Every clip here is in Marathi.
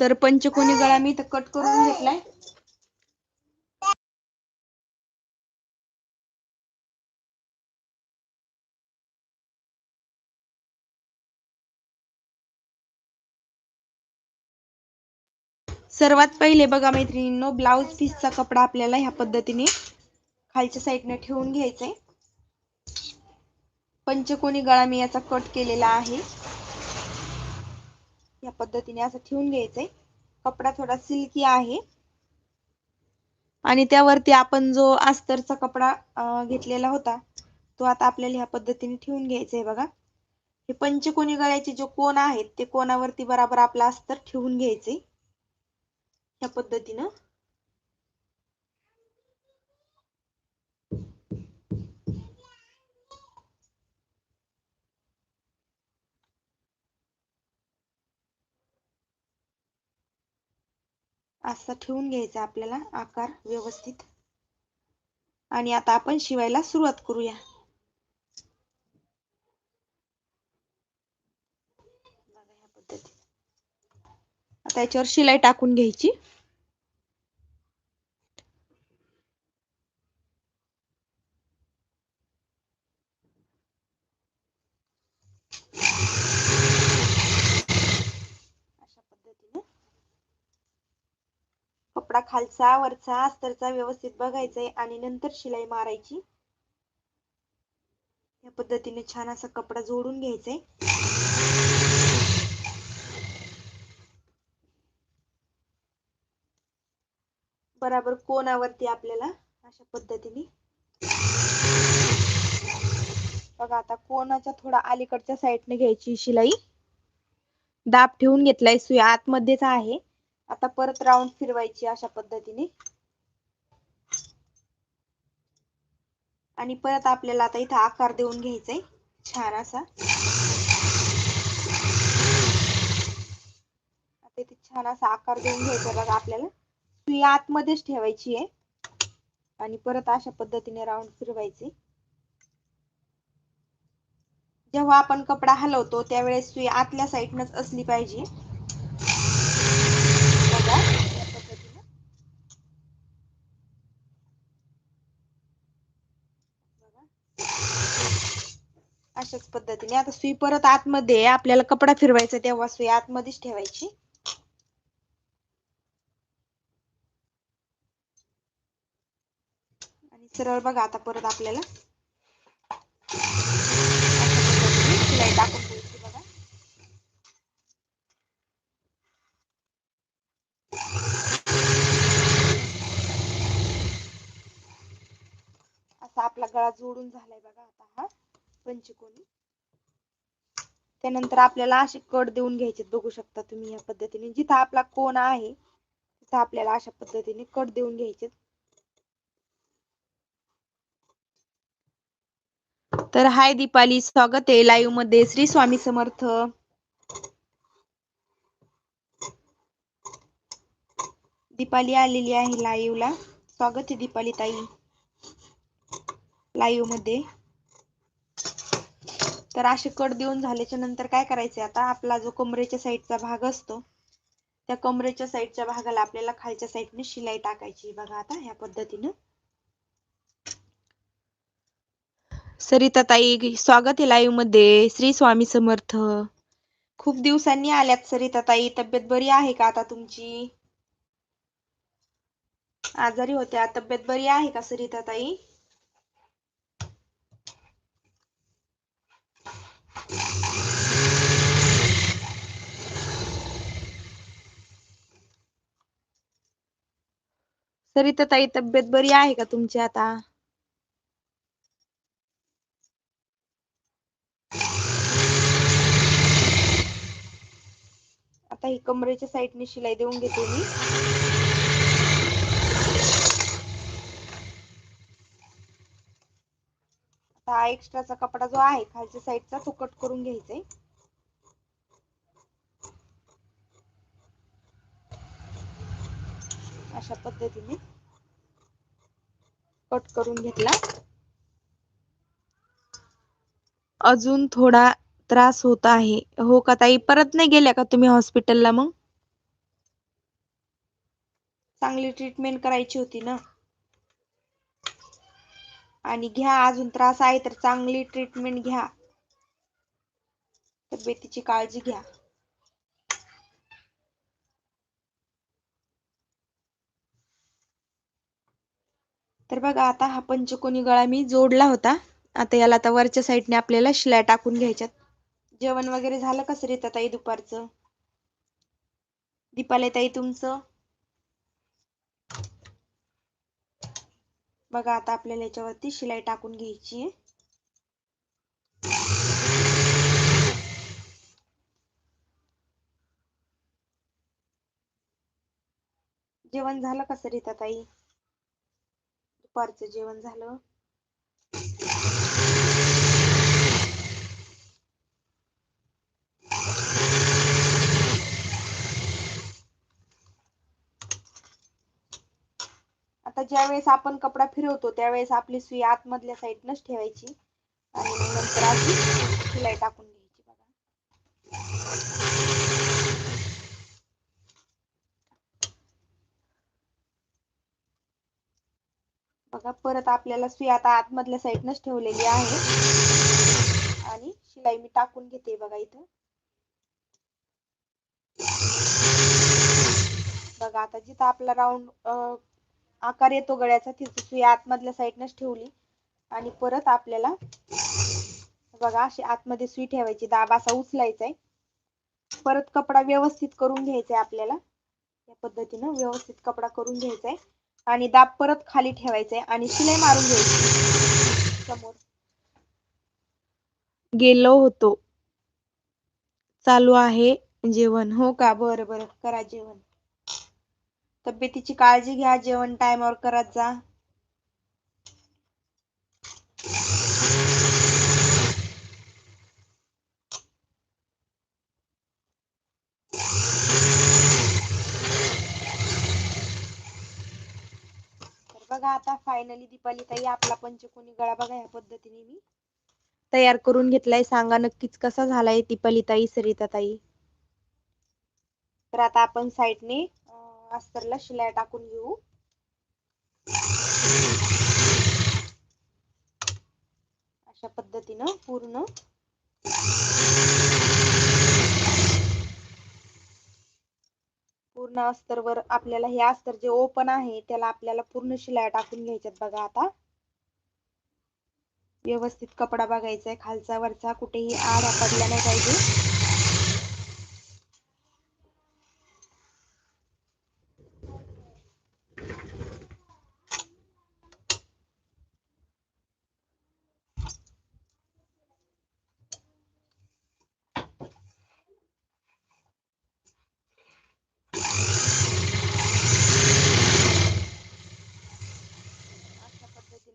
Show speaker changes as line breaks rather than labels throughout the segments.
तर पंचकोनी गळा मी इथं कट करून घेतलाय. सर्वात पहिले बघा मैत्रिणींनो ब्लाऊज पीसचा कपडा आपल्याला ह्या पद्धतीने खालच्या साईडने ठेवून घ्यायचा आहे पंचकोनी गळा मी याचा कट केलेला आहे. या पद्धतीने असं ठेवून घ्यायचंय. कपडा थोडा सिल्की आहे. आणि त्यावरती आपण जो अस्तरचा कपडा घेतलेला होता तो आता आपल्याला ह्या पद्धतीने ठेवून घ्यायचा आहे बघा. हे पंचकोनी गळ्याचे जे कोण आहेत ते कोणावरती बराबर आपला अस्तर ठेवून घ्यायचे ह्या पद्धतीनं. असा ठेवून घ्यायचा आपल्याला आकार व्यवस्थित. आणि आता आपण शिवायला सुरुवात करूया. आता याच्यावर शिलाई टाकून घ्यायची. खालचा वरचा अस्तरचा व्यवस्थित बघायचा आहे आणि नंतर शिलाई मारायची. या पद्धतीने छान असा कपडा जोडून घ्यायचा बराबर कोणावरती आपल्याला अशा पद्धतीने. बघा आता कोणाच्या थोडा अलीकडच्या साईडने घ्यायची शिलाई. दाब ठेवून घेतलाय सुई. आतमध्येच आहे. आता परत राऊंड फिरवायची अशा पद्धतीने. आणि परत आपल्याला आता इथं आकार देऊन घ्यायचा आहे छान असा. आता इथे छान असा आकार देऊन घ्यायचा बघा आपल्याला. सुई आतमध्येच ठेवायची आहे. आणि परत अशा पद्धतीने राऊंड फिरवायचे. जेव्हा आपण कपडा हलवतो त्यावेळेस सुई आतल्या साईडनच असली पाहिजे बघा या पद्धतीने अशाच पद्धतीने. आता सुई परत आतमध्ये आपल्याला कपडा फिरवायचा तेव्हा सुई आतमध्येच ठेवायची. आणि सरळ बघा आता परत आपल्याला. शिलाई टाकून द्यायची बघा. असा आपला गळा जोडून झालाय बघा आता हा. पंचकोनी. त्यानंतर आपल्याला असे कट देऊन घ्यायचे बघू शकता तुम्ही या पद्धतीने. जिथं आपला कोण आहे तिथं आपल्याला अशा पद्धतीने कट देऊन घ्यायचे तर हाय दीपाली स्वागत आहे लाईव्हमध्ये. श्री स्वामी समर्थ. दीपाली आलेली आहे लाईव्हला स्वागत आहे दीपाली ताई. लाईव्हमध्ये. तर असे कट देऊन झाल्याच्यानंतर काय करायचे आता आपला जो कमरेच्या साईडचा भाग असतो त्या कमरेच्या साईडच्या भागाला आपल्याला खालच्या साईडने शिलाई टाकायची बघा आता ह्या पद्धतीनं. सरिता ताई स्वागत आहे लाईव्हमध्ये. श्री स्वामी समर्थ. खूप दिवसांनी आल्यात सरिता ताई. तब्येत बरी आहे का आता तुमची? आजारी होत्या. तब्येत बरी आहे का सरिता ताई? सरिता ताई तब्येत बरी आहे का तुमची आता? आता ही कमरेच्या साईडने शिलाई देऊन घेते मी. हा एक्स्ट्राचा कपडा जो आहे खालच्या साईडचा तो कट करून घ्यायचा आहे अशा पद्धतीने कट करून घेतला. अजून थोडा त्रास होत आहे. हो का ताई? परत नाही गेल्या का तुम्ही हॉस्पिटलला मग? चांगली ट्रीटमेंट करायची होती ना. आणि घ्या अजून त्रास आहे तर चांगली ट्रीटमेंट घ्या. तब्येतीची काळजी घ्या. तर बघा आता हा पंचकोनी गळा मी जोडला होता. आता याला आता वरच्या साईडने आपल्याला शिलाय टाकून घ्यायच्यात. जेवण वगैरे झालं कसं रीता ताई दुपारचं? दीपाले ताई तुमचं? बघा आता आपल्याला याच्यावरती शिलाई टाकून घ्यायची आहे. जेवण झालं कसं रीता ताई? दुपारचं जेवण झालं. आता ज्या वेळेस आपण कपडा फिरवतो त्यावेळेस आपली सुई आतमधल्या साईडनच ठेवायची. आणि नंतर अशी शिलाई टाकून घ्यायची बघा. बघा परत आपल्याला सुई आता आतमधल्या साईडनच ठेवलेली आहे. आणि शिलाई मी टाकून घेते बघा इथं. बघा आता जिथं आपला राऊंड आकार येतो गळ्याचा तिथं सुई आतमधल्या साईडनंच ठेवली. आणि परत आपल्याला बघा अशी आतमध्ये सुई ठेवायची. दाब असा उचलायचा आहे परत कपडा व्यवस्थित करून घ्यायचा आहे आपल्याला. या पद्धतीनं व्यवस्थित कपडा करून घ्यायचा आहे आणि दाब परत खाली ठेवायचा आहे आणि शिलाई मारून घ्यायची. समोर. गेलो होतो. चालू आहे जेवण. हो का? बरं बरं. करा जेवण. तब्येतीची काळजी घ्या जेवण टायमावर करत जा. तर बघा आता फायनली दीपाली ताई आपला पंचकोनी गळा बघा ह्या पद्धतीने मी तयार करून घेतलाय. सांगा नक्कीच कसा झालाय दीपाली ताई सरिता ताई? तर आता आपण साईडने अस्तरला शिलाई टाकून घेऊ. अशा पद्धतीनं पूर्ण. पूर्ण अस्तरवर आपल्याला हे अस्तर जे ओपन आहे त्याला आपल्याला पूर्ण शिलाई टाकून घ्यायच्यात बघा आता. व्यवस्थित कपडा बघायचा आहे खालचा वरचा कुठेही आड्या पडल्या नाही पाहिजे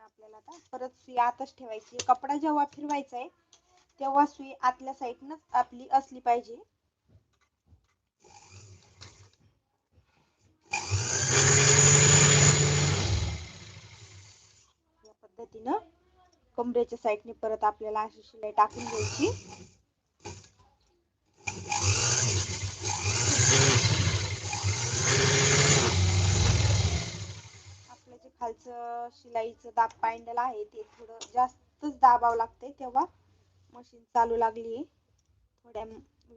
आपल्याला आता परत सुई आतच ठेवायची. कपडा जेव्हा फिरवायचा आहे तेव्हा सुई आतल्या साईडनच आपली असली पाहिजे. या पद्धतीनं कमरेच्या साईडने परत आपल्याला अशी शिलाई टाकून घ्यायची आपलं जे खालचं शिलाईचं दाब पायंडल आहे ते थोडं जास्तच दाबावं लागते तेव्हा मशीन चालू लागली थोड्या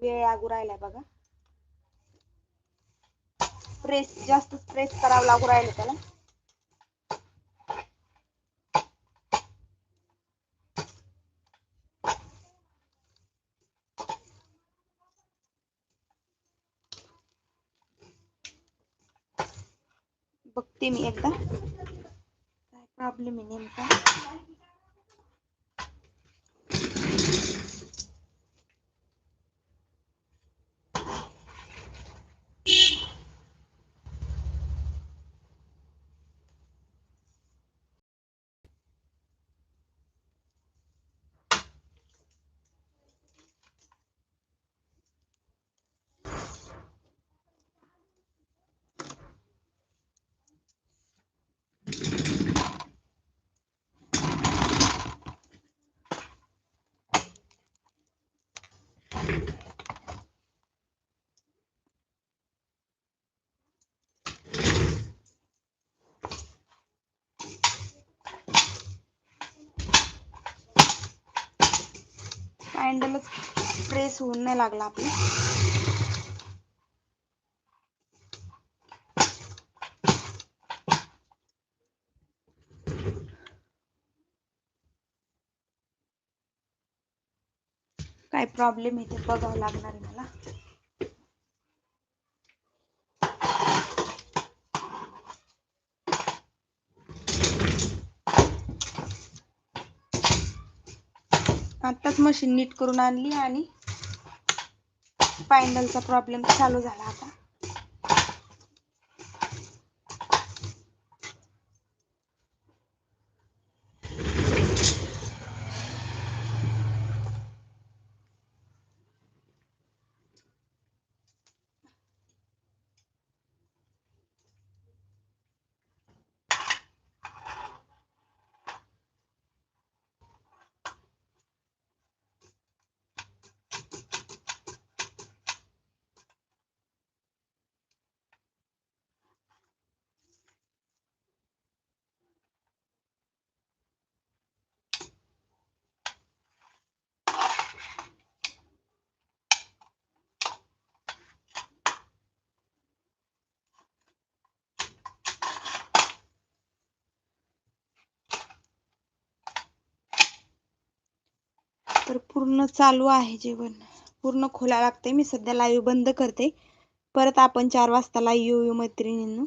वेळ लागू राहिलाय बघा. प्रेस जास्त प्रेस करावं लागू राहिलं त्याला. बघते मी एकदा. काय हँडलच प्रेस होऊन नाही लागला आपला. काय प्रॉब्लेम आहे ते बघावं लागणार आहे मला. आत्ताच मशीन नीट करून आणली आणि फायनलचा प्रॉब्लेम चालू झाला आता तर पूर्ण चालू आहे जेवण. पूर्ण खोला लागते मी सध्या लाईव्ह बंद करते. परत आपण चार वाजता लाईव्ह येऊ मैत्रिणींनो.